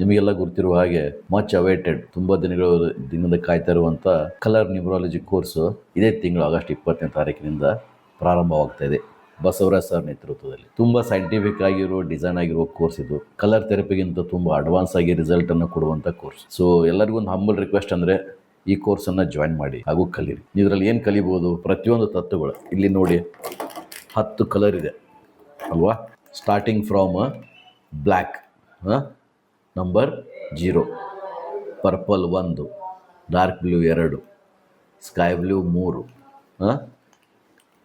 ನಿಮಗೆಲ್ಲ ಗೊತ್ತಿರುವ ಹಾಗೆ ಮಚ್ ಅವೇಟೆಡ್ ತುಂಬ ದಿನಗಳು ದಿನದ ಕಾಯ್ತಾ ಇರುವಂಥ ಕಲರ್ ನ್ಯೂಮರಾಲಜಿ ಕೋರ್ಸು ಇದೇ ತಿಂಗಳು ಆಗಸ್ಟ್ ಇಪ್ಪತ್ತನೇ ತಾರೀಕಿನಿಂದ ಪ್ರಾರಂಭವಾಗ್ತಾ ಇದೆ. ಬಸವರಾಜ್ ಸರ್ ನೇತೃತ್ವದಲ್ಲಿ. ತುಂಬ ಸೈಂಟಿಫಿಕ್ ಆಗಿರೋ ಡಿಸೈನ್ ಆಗಿರುವ ಕೋರ್ಸ್ ಇದು. ಕಲರ್ ಥೆರಪಿಗಿಂತ ತುಂಬ ಅಡ್ವಾನ್ಸ್ ಆಗಿ ರಿಸಲ್ಟ್ ಅನ್ನು ಕೊಡುವಂಥ ಕೋರ್ಸ್ ಸೊ ಎಲ್ಲರಿಗೂ ಒಂದು ಹಂಬಲ್ ರಿಕ್ವೆಸ್ಟ್ ಅಂದರೆ ಈ ಕೋರ್ಸನ್ನು ಜಾಯಿನ್ ಮಾಡಿ ಹಾಗೂ ಕಲೀರಿ. ಇದರಲ್ಲಿ ಏನು ಕಲಿಬೋದು ಪ್ರತಿಯೊಂದು ತತ್ವಗಳು. ಇಲ್ಲಿ ನೋಡಿ, ಹತ್ತು ಕಲರ್ ಇದೆ. ಅಲ್ವಾ? Starting from black number zero. Purple ಒಂದು, ಡಾರ್ಕ್ ಬ್ಲೂ ಎರಡು, ಸ್ಕೈ ಬ್ಲೂ ಮೂರು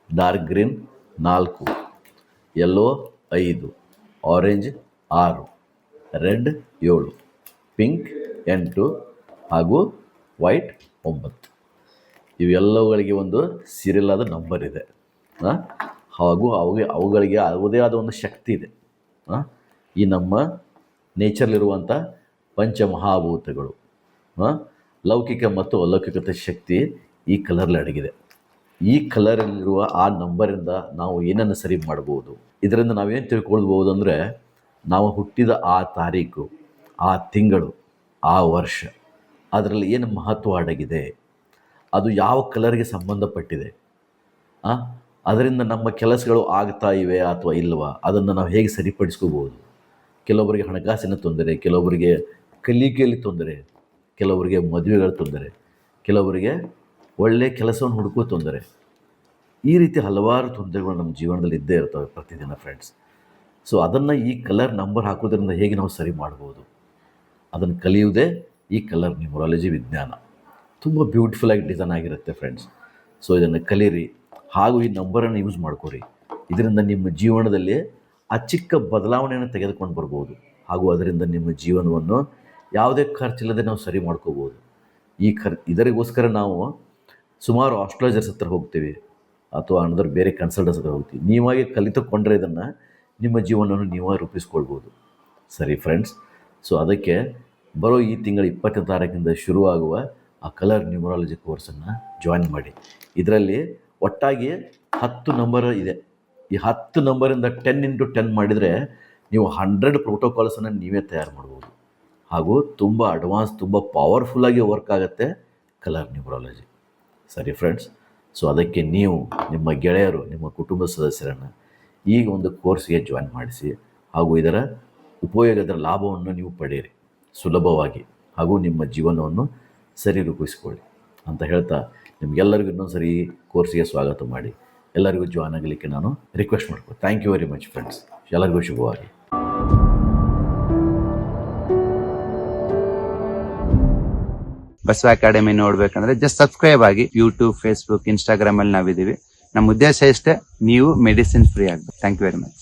ಡಾರ್ಕ್ ಗ್ರೀನ್ ನಾಲ್ಕು ಯೆಲ್ಲೋ ಐದು, ಆರೆಂಜ್ ಆರು, ರೆಡ್ ಏಳು, ಪಿಂಕ್ ಎಂಟು ಹಾಗೂ ವೈಟ್ ಒಂಬತ್ತು. ಇವೆಲ್ಲವುಗಳಿಗೆ ಒಂದು ಸೀರಿಯಲ್ ನಂಬರ್ ಇದೆ ಹಾಗೂ ಅವು, ಅವುಗಳಿಗೆ ಅವುದೇ ಆದ ಒಂದು ಶಕ್ತಿ ಇದೆ? ಈ ನಮ್ಮ ನೇಚರ್ಲಿರುವಂಥ ಪಂಚಮಹಾಭೂತಗಳು? ಲೌಕಿಕ ಮತ್ತು ಅಲೌಕಿಕತೆ ಶಕ್ತಿ ಈ ಕಲರ್ಲಿ ಅಡಗಿದೆ. ಈ ಕಲರಲ್ಲಿರುವ ಆ ನಂಬರಿಂದ ನಾವು ಏನನ್ನು ಸರಿ ಮಾಡ್ಬೋದು? ಇದರಿಂದ ನಾವೇನು ತಿಳ್ಕೊಳ್ಬೋದು ಅಂದರೆ ನಾವು ಹುಟ್ಟಿದ ಆ ತಾರೀಕು, ಆ ತಿಂಗಳು, ಆ ವರ್ಷ, ಅದರಲ್ಲಿ ಏನು ಮಹತ್ವ ಅಡಗಿದೆ? ಅದು ಯಾವ ಕಲರ್ಗೆ ಸಂಬಂಧಪಟ್ಟಿದೆ? ಅದರಿಂದ ನಮ್ಮ ಕೆಲಸಗಳು ಆಗ್ತಾ ಇವೆ ಅಥವಾ ಇಲ್ವಾ? ಅದನ್ನು ನಾವು ಹೇಗೆ ಸರಿಪಡಿಸ್ಕೋಬೋದು? ಕೆಲವೊಬ್ಬರಿಗೆ ಹಣಕಾಸಿನ ತೊಂದರೆ ಕೆಲವೊಬ್ಬರಿಗೆ ಕಲಿಕೆಯಲ್ಲಿ ತೊಂದರೆ, ಕೆಲವರಿಗೆ ಮದುವೆಗಳ ತೊಂದರೆ, ಕೆಲವರಿಗೆ ಒಳ್ಳೆಯ ಕೆಲಸವನ್ನು ಹುಡುಕೋ ತೊಂದರೆ. ಈ ರೀತಿ ಹಲವಾರು ತೊಂದರೆಗಳು ನಮ್ಮ ಜೀವನದಲ್ಲಿ ಇದ್ದೇ ಇರ್ತವೆ ಪ್ರತಿದಿನ ಫ್ರೆಂಡ್ಸ್ ಸೊ ಅದನ್ನು ಈ ಕಲರ್ ನಂಬರ್ ಹಾಕೋದ್ರಿಂದ ಹೇಗೆ ನಾವು ಸರಿ ಮಾಡ್ಬೋದು? ಅದನ್ನು ಕಲಿಯುವುದೇ ಈ ಕಲರ್ ನ್ಯೂಮರಾಲಜಿ ವಿಜ್ಞಾನ. ತುಂಬ ಬ್ಯೂಟಿಫುಲ್ಲಾಗಿ ಡಿಸೈನ್ ಆಗಿರುತ್ತೆ ಫ್ರೆಂಡ್ಸ್ ಸೊ ಇದನ್ನು ಕಲೀರಿ. ಹಾಗೂ ಈ ನಂಬರನ್ನು ಯೂಸ್ ಮಾಡ್ಕೊರಿ. ಇದರಿಂದ ನಿಮ್ಮ ಜೀವನದಲ್ಲಿ ಆ ಚಿಕ್ಕ ಬದಲಾವಣೆಯನ್ನು ತೆಗೆದುಕೊಂಡು ಬರ್ಬೋದು. ಹಾಗೂ ಅದರಿಂದ ನಿಮ್ಮ ಜೀವನವನ್ನು ಯಾವುದೇ ಖರ್ಚಿಲ್ಲದೆ ನಾವು ಸರಿ ಮಾಡ್ಕೋಬೋದು. ಈ ಖರ್, ಇದರಿಗೋಸ್ಕರ ನಾವು ಸುಮಾರು ಆಸ್ಟ್ರಾಲಜರ್ಸ್ ಹತ್ರ ಹೋಗ್ತೀವಿ. ಅಥವಾ ಅನದರ್ ಬೇರೆ ಕನ್ಸಲ್ಟರ್ಸ್ ಹತ್ರ ಹೋಗ್ತೀವಿ. ನೀವಾಗಿ ಕಲಿತುಕೊಂಡ್ರೆ ಇದನ್ನು ನಿಮ್ಮ ಜೀವನವನ್ನು ನೀವಾಗಿ ರೂಪಿಸ್ಕೊಳ್ಬೋದು. ಸರಿ ಫ್ರೆಂಡ್ಸ್, ಸೊ ಅದಕ್ಕೆ ಬರೋ ಈ ತಿಂಗಳ ಇಪ್ಪತ್ತನೇ ತಾರೀಕಿಂದ ಶುರುವಾಗುವ ಆ ಕಲರ್ ನ್ಯೂಮರಾಲಜಿ ಕೋರ್ಸನ್ನು ಜಾಯಿನ್ ಮಾಡಿ. ಇದರಲ್ಲಿ ಒಟ್ಟಾಗಿ ಹತ್ತು ನಂಬರ್ ಇದೆ. ಈ ಹತ್ತು ನಂಬರಿಂದ ಟೆನ್ ಇಂಟು ಟೆನ್ ಮಾಡಿದರೆ ನೀವು ಹಂಡ್ರೆಡ್ ಪ್ರೋಟೋಕಾಲ್ಸನ್ನು ನೀವೇ ತಯಾರು ಮಾಡ್ಬೋದು. ಹಾಗೂ ತುಂಬ ಅಡ್ವಾನ್ಸ್ ತುಂಬ ಪವರ್ಫುಲ್ಲಾಗಿ ವರ್ಕ್ ಆಗುತ್ತೆ ಕಲರ್ ನ್ಯೂಮರಾಲಜಿ ಸರಿ ಫ್ರೆಂಡ್ಸ್ ಸೊ ಅದಕ್ಕೆ ನೀವು, ನಿಮ್ಮ ಗೆಳೆಯರು, ನಿಮ್ಮ ಕುಟುಂಬ ಸದಸ್ಯರನ್ನು ಈಗ ಒಂದು ಕೋರ್ಸ್ಗೆ ಜಾಯಿನ್ ಮಾಡಿಸಿ, ಹಾಗೂ ಇದರ ಉಪಯೋಗದ ಲಾಭವನ್ನು ನೀವು ಪಡೆಯಿರಿ. ಸುಲಭವಾಗಿ. ಹಾಗೂ ನಿಮ್ಮ ಜೀವನವನ್ನು ಸರಿ ರೂಪಿಸಿಕೊಳ್ಳಿ ಅಂತ ಹೇಳ್ತಾ ನಿಮಗೆಲ್ಲರಿಗೂ ಇನ್ನೊಂದು ಸರಿ ಕೋರ್ಸ್ಗೆ ಸ್ವಾಗತ ಮಾಡಿ. ಎಲ್ಲರಿಗೂ ಜಾಯ್ನ್ ಆಗಲಿಕ್ಕೆ ನಾನು ರಿಕ್ವೆಸ್ಟ್ ಮಾಡ್ಕೊ thank you very much friends ಎಲ್ಲರಿಗೂ ಶುಭವಾಗಿ. ಬಸವ ಅಕಾಡೆಮಿ ನೋಡ್ಬೇಕಂದ್ರೆ ಜಸ್ಟ್ ಸಬ್ಸ್ಕ್ರೈಬ್ ಆಗಿ ಯೂಟ್ಯೂಬ್ ಫೇಸ್ಬುಕ್ ಇನ್ಸ್ಟಾಗ್ರಾಮ್ ಅಲ್ಲಿ ನಾವಿದೀವಿ ನಮ್ಮ ಉದ್ದೇಶ ಇಷ್ಟೇ, ನೀವು ಮೆಡಿಸಿನ್ ಫ್ರೀ ಆಗ್ಬೇಕು. Thank you very much